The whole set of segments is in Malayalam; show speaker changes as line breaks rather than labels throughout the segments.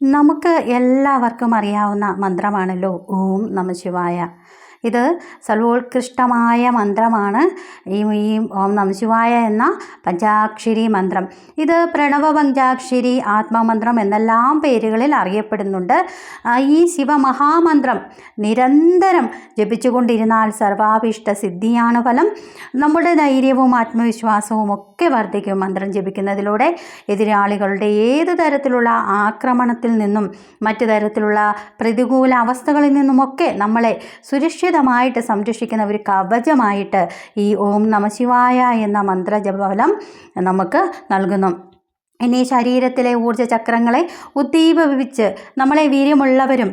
നമുക്ക് എല്ലാവർക്കും അറിയാവുന്ന മന്ത്രമാണല്ലോ ഓം നമശിവായ ഇത് സർവോത്കൃഷ്ടമായ മന്ത്രമാണ്. ഈ ഈ ഓം നമശിവായ എന്ന പഞ്ചാക്ഷരി മന്ത്രം. ഇത് പ്രണവ പഞ്ചാക്ഷരി ആത്മമന്ത്രം എന്നെല്ലാം പേരുകളിൽ അറിയപ്പെടുന്നുണ്ട്. ഈ ശിവമഹാമന്ത്രം നിരന്തരം ജപിച്ചുകൊണ്ടിരുന്നാൽ സർവാഭിഷ്ട സിദ്ധിയാണ് ഫലം. നമ്മുടെ ധൈര്യവും ആത്മവിശ്വാസവും ഒക്കെ വർദ്ധിക്കും മന്ത്രം ജപിക്കുന്നതിലൂടെ. എതിരാളികളുടെ ഏത് തരത്തിലുള്ള ആക്രമണത്തിൽ നിന്നും മറ്റു തരത്തിലുള്ള പ്രതികൂല അവസ്ഥകളിൽ നിന്നുമൊക്കെ നമ്മളെ സുരക്ഷിത സുരക്ഷിതമായിട്ട് സംരക്ഷിക്കുന്ന ഒരു കവചമായിട്ട് ഈ ഓം നമശിവായ എന്ന മന്ത്രജപഫലം നമുക്ക് നൽകുന്നു. ഇനി ശരീരത്തിലെ ഊർജചക്രങ്ങളെ ഉദ്ദീപിപ്പിച്ച് നമ്മളെ വീര്യമുള്ളവരും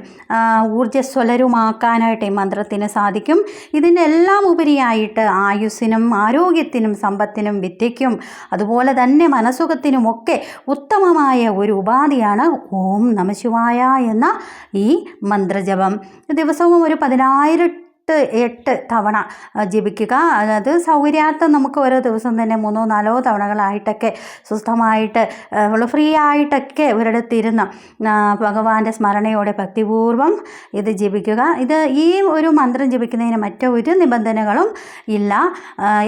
ഊർജസ്വലരുമാക്കാനായിട്ട് ഈ മന്ത്രത്തിന് സാധിക്കും. ഇതിനെല്ലാം ഉപരിയായിട്ട് ആയുസ്സിനും ആരോഗ്യത്തിനും സമ്പത്തിനും വിദ്യയ്ക്കും അതുപോലെ തന്നെ മനസുഖത്തിനുമൊക്കെ ഉത്തമമായ ഒരു ഉപാധിയാണ് ഓം നമശിവായ എന്ന ഈ മന്ത്രജപം. ദിവസവും ഒരു പതിനായിരം എട്ട് എട്ട് തവണ ജപിക്കുക അത് സൗകര്യാർത്ഥം നമുക്ക് ഓരോ ദിവസം തന്നെ മൂന്നോ നാലോ തവണകളായിട്ടൊക്കെ സ്വസ്ഥമായിട്ട് ഫ്രീ ആയിട്ടൊക്കെ ഒരിടത്തിരുന്ന് ഭഗവാന്റെ സ്മരണയോടെ ഭക്തിപൂർവം ഇത് ജപിക്കുക ഇത് ഈ ഒരു മന്ത്രം ജപിക്കുന്നതിന് മറ്റൊരു നിബന്ധനകളും ഇല്ല.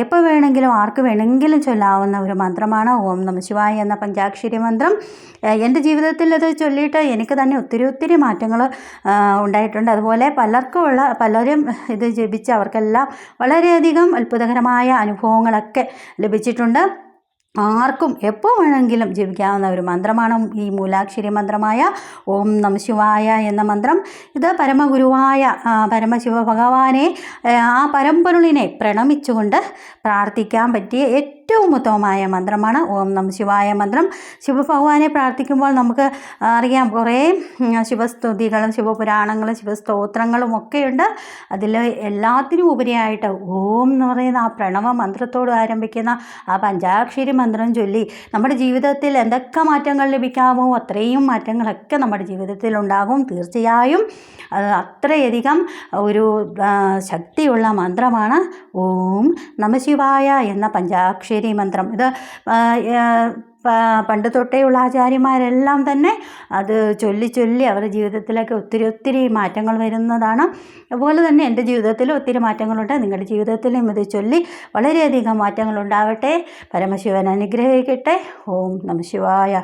എപ്പോൾ വേണമെങ്കിലും ആർക്ക് വേണമെങ്കിലും ചൊല്ലാവുന്ന ഒരു മന്ത്രമാണ് ഓം നമ ശിവായ എന്ന പഞ്ചാക്ഷരി മന്ത്രം. എന്റെ ജീവിതത്തിൽ അത് ചൊല്ലിയിട്ട് എനിക്ക് തന്നെ ഒത്തിരി ഒത്തിരി മാറ്റങ്ങൾ ഉണ്ടായിട്ടുണ്ട്. അതുപോലെ പലർക്കുമുള്ള പലരും ഇത് ജപിച്ച് അവർക്കെല്ലാം വളരെയധികം അത്ഭുതകരമായ അനുഭവങ്ങളൊക്കെ ലഭിച്ചിട്ടുണ്ട്. ആർക്കും എപ്പോൾ വേണമെങ്കിലും ജപിക്കാവുന്ന ഒരു മന്ത്രമാണ് ഈ മൂലാക്ഷരി മന്ത്രമായ ഓം നമശിവായ എന്ന മന്ത്രം. ഇത് പരമഗുരുവായ പരമശിവ ഭഗവാനെ ആ പരമ്പൊരുളിനെ പ്രണമിച്ചുകൊണ്ട് പ്രാർത്ഥിക്കാൻ പറ്റിയ ഏറ്റവും ഉത്തമമായ മന്ത്രമാണ് ഓം നമ ശിവായ മന്ത്രം. ശിവഭഗവാനെ പ്രാർത്ഥിക്കുമ്പോൾ നമുക്ക് അറിയാം കുറേ ശിവസ്തുതികളും ശിവപുരാണങ്ങളും ശിവസ്തോത്രങ്ങളും ഒക്കെയുണ്ട്. അതിൽ എല്ലാത്തിനും ഉപരിയായിട്ട് ഓം എന്ന് പറയുന്ന ആ പ്രണവ മന്ത്രത്തോട് ആരംഭിക്കുന്ന ആ പഞ്ചാക്ഷരി മന്ത്രം ചൊല്ലി നമ്മുടെ ജീവിതത്തിൽ എന്തൊക്കെ മാറ്റങ്ങൾ ലഭിക്കാമോ അത്രയും മാറ്റങ്ങളൊക്കെ നമ്മുടെ ജീവിതത്തിൽ ഉണ്ടാകും തീർച്ചയായും അത്രയധികം ഒരു ശക്തിയുള്ള മന്ത്രമാണ് ഓം നമശിവായ എന്ന പഞ്ചാക്ഷരി മന്ത്രം. ഇത് പണ്ട് തൊട്ടേയുള്ള ആചാര്യന്മാരെല്ലാം തന്നെ അത് ചൊല്ലി ചൊല്ലി അവരുടെ ജീവിതത്തിലേക്ക് ഒത്തിരി ഒത്തിരി മാറ്റങ്ങൾ വരുന്നതാണ്. അതുപോലെ തന്നെ എന്റെ ജീവിതത്തിൽ ഒത്തിരി മാറ്റങ്ങളുണ്ട്. നിങ്ങളുടെ ജീവിതത്തിലും ഇത് ചൊല്ലി വളരെയധികം മാറ്റങ്ങളുണ്ടാവട്ടെ. പരമശിവൻ അനുഗ്രഹിക്കട്ടെ. ഓം നമ ശിവായ.